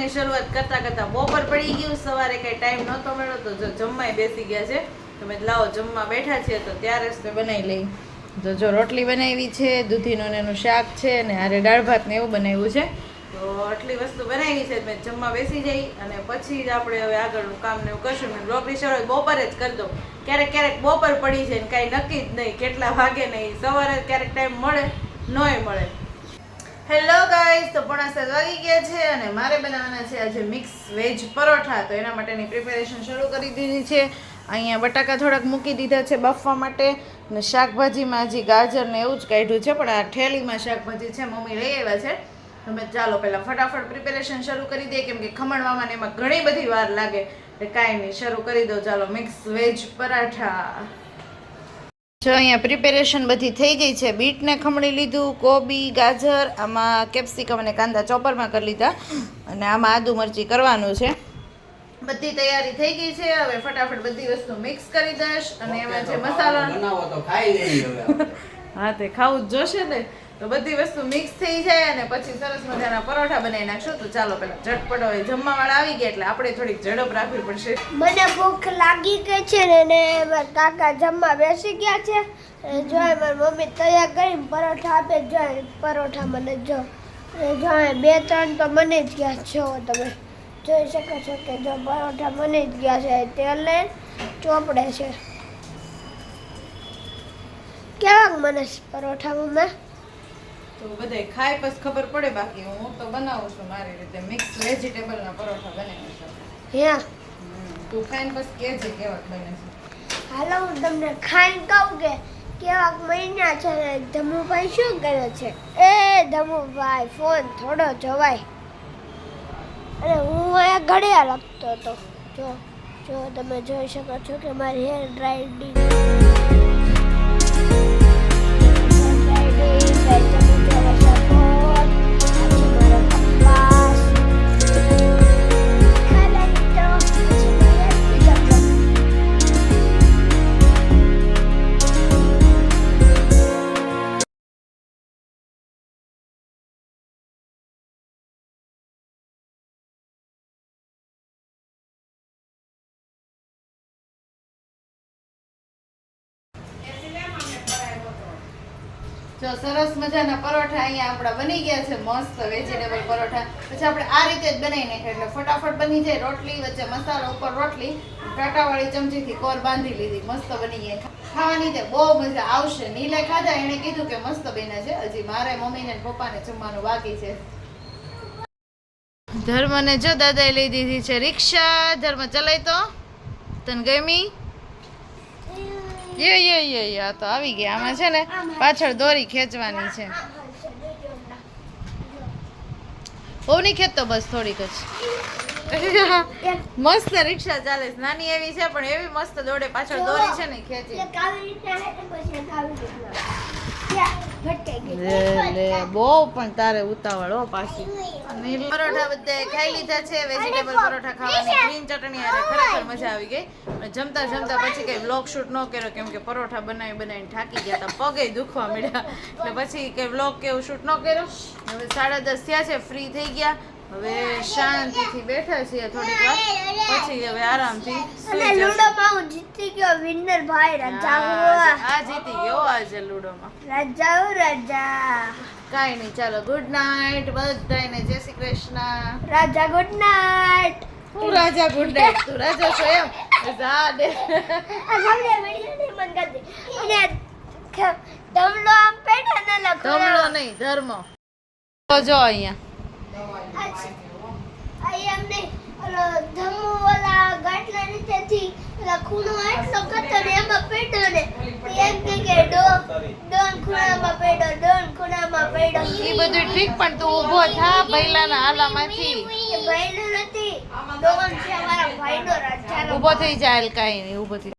બ્લોગની શરૂઆત કરતા કરતા બપોર પડી ગયું, સવારે કઈ ટાઈમ નહોતો મળ્યો તો જો જમવાય બેસી ગયા છે. તમે લાવો, જમવા બેઠા છીએ તો ત્યારે જ તે બનાવી લઈ. તો જો રોટલી બનાવી છે, દૂધીનું એનું શાક છે અને હારે દાળ ભાત ને એવું બનાવ્યું છે. તો આટલી વસ્તુ બનાવી છે મેં જમવા બેસી જઈ અને પછી જ આપણે હવે આગળનું કામ ને એવું કરશું. મેં બ્લોગની શરૂઆત બપોરે જ કરી દઉં. ક્યારેક ક્યારેક બપોર પડી છે ને કાંઈ નક્કી જ નહીં, કેટલા વાગે નહીં, સવારે ક્યારેક ટાઈમ મળે, નોય મળે. હેલો ગાઈસ તો પોણા સાત વાગી ગયા છે અને મારે બનાવવાના છે આજે મિક્સ વેજ પરોઠા. તો એના માટેની પ્રિપેરેશન શરૂ કરી દીધી છે. અહીંયા બટાકા થોડાક મૂકી દીધા છે બફવા માટે. અને શાકભાજીમાં હજી ગાજર ને એવું જ કાઢ્યું છે. પણ આ ઠેલીમાં શાકભાજી છે, મમ્મી લઈ આવ્યા છે. તમે ચાલો પહેલાં ફટાફટ પ્રિપેરેશન શરૂ કરી દઈએ. કેમ કે ખમણવામાં ને એમાં ઘણી બધી વાર લાગે. એટલે કાંઈ નહીં, શરૂ કરી દો ચાલો મિક્સ વેજ પરાઠા. જો અહીંયા પ્રિપેરેશન બધી થઈ ગઈ છે. બીટને ખમણી લીધું કોબી ગાજર આમાં કેપ્સિકમ અને કાંદા ચોપરમાં કરી લીધા. અને આમાં આદુ મરચી કરવાનું છે. બધી તૈયારી થઈ ગઈ છે. હવે ફટાફટ બધી વસ્તુ મિક્સ કરી દઈશ. અને એમાં જે મસાલા. હા તે ખાવું જ જોશે ને. તો બધી વસ્તુ મિક્સ થઈ જાય અને પછી સરસ મજાના પરોઠા બનાવી નાખશું. તો ચાલો પેલા ઝટપટ હવે જમવા વાળા આવી ગયા એટલે આપણે થોડીક ઝડપ રાખવી પડશે. મને ભૂખ લાગી ગઈ છે ને ને મારા કાકા જમવા બેસી ગયા છે. અને જો એ મારી મમ્મી તૈયાર કરીને પરોઠા આપે, જો એ પરોઠા મને જો. જો બે ત્રણ તો મને જ ગયા છો. તમે જોઈ શકો છો કે જો પરોઠા મને જ ગયા છે. તેલ ચોપડે છે. કેવાક મને પરોઠા મમ્મી? તો બધાય ખાય પછી ખબર પડે બાકી હું તો બનાવું છું મારી રીતે. મિક્સ વેજીટેબલના પરોઠા બનાવું છું. હે? તું ખાઈને પછી કહેજે કેવા બને છે. હાલો હું તમને ખાઈને કહું કે કેવાક મહિના છે ને ધમુભાઈ શું કરે છે? એ ધમુભાઈ ફોન થોડો જવાય. અને હું અહીંયા ઘડિયાળ લખતો હતો. જો જો તમે જોઈ શકો છો કે મારી હેર ડ્રાઈડિંગ જો સરસ મજાના પરોઠા અહીંયા આપણા બની ગયા છે, મસ્ત વેજીટેબલ પરોઠા. પછી આપણે આ રીતે જ બનાવી નાખ્યા એટલે ફટાફટ બની જાય રોટલી વચ્ચે મસાલો ઉપર રોટલી. કાંટાવાળી ચમચીથી કોર બાંધી લીધી, મસ્ત બની ગઈ ખાવાની તે બહુ મજા આવશે. નીલે ખાધા, એણે કીધું કે મસ્ત બન્યા છે. હજી મારે મમ્મીને પપ્પાને જમવાનું બાકી છે. ધર્મને જો દાદાએ લઈ દીધી છે રિક્ષા. ધર્મ ચલાય તો તને ગમી? યે યે યે તો આવી ગયા. આમાં છે ને પાછળ દોરી ખેંચવાની છે. ઓની ખેંચતો બસ થોડીક જ. મસ્ત રિક્ષા ચાલે છે. નાની એવી છે, પણ એવી મસ્ત દોડે. પાછળ દોરી છે ને, ખેંચી. બહુ પણ તારે ઉતાવળ, હો, પાછી. પરોઠા બધા ખાઈ લીધા છે વેજીટેબલ પરોઠા ખાવાની ગ્રીન ચટણી આરે ખરેખર મજા આવી ગઈ. અને જમતા જમતા પછી કઈ વ્લોગ શૂટ ન કર્યો, કેમ કે પરોઠા બનાવી બનાવીને થાકી ગયા હતા, પગે દુખવા મળ્યા એટલે પછી કઈ વ્લોગ કે શૂટ ન કર્યો. હવે સાડા દસ થયા છે ફ્રી થઈ ગયા. હવે શાંતિથી બેઠા છીએ થોડીક વાર. પછી હવે આરામથી અને. લૂડોમાં હું જીતી ગયો વિનર ભાઈ રાજા આ જીતી ગયો આજે લૂડોમાં. રજાઓ રાજા. કાઈ નહીં ચાલો ગુડ નાઇટ બધાને જય શ્રી કૃષ્ણ. રાજા ગુડ નાઇટ હું રાજા ગુડ નાઇટ તું રાજા છો એમ? વિડિયો દે. અને ધમલો આમ પેટા ન લખો ધમલો નહીં ધર્મ. જો અહીંયા. આ એમ નહીં ઓલો ધમો ઓલા ગાટલા નીચેથી ખૂણો આટલો કરતો ને એમાં પેટો ને. એમ કે કે ડો ડોન ખૂણામાં પેડો ડોન ખૂણામાં પેડો. એ બધું ઠીક પણ તું ઊભો થા પહેલાના હાલામાંથી. ભાઈનો નથી. ડોન છે અમારા ભાઈનો રાજા ઊભો થઈ જાય કાઈ નહીં ઊભો થઈ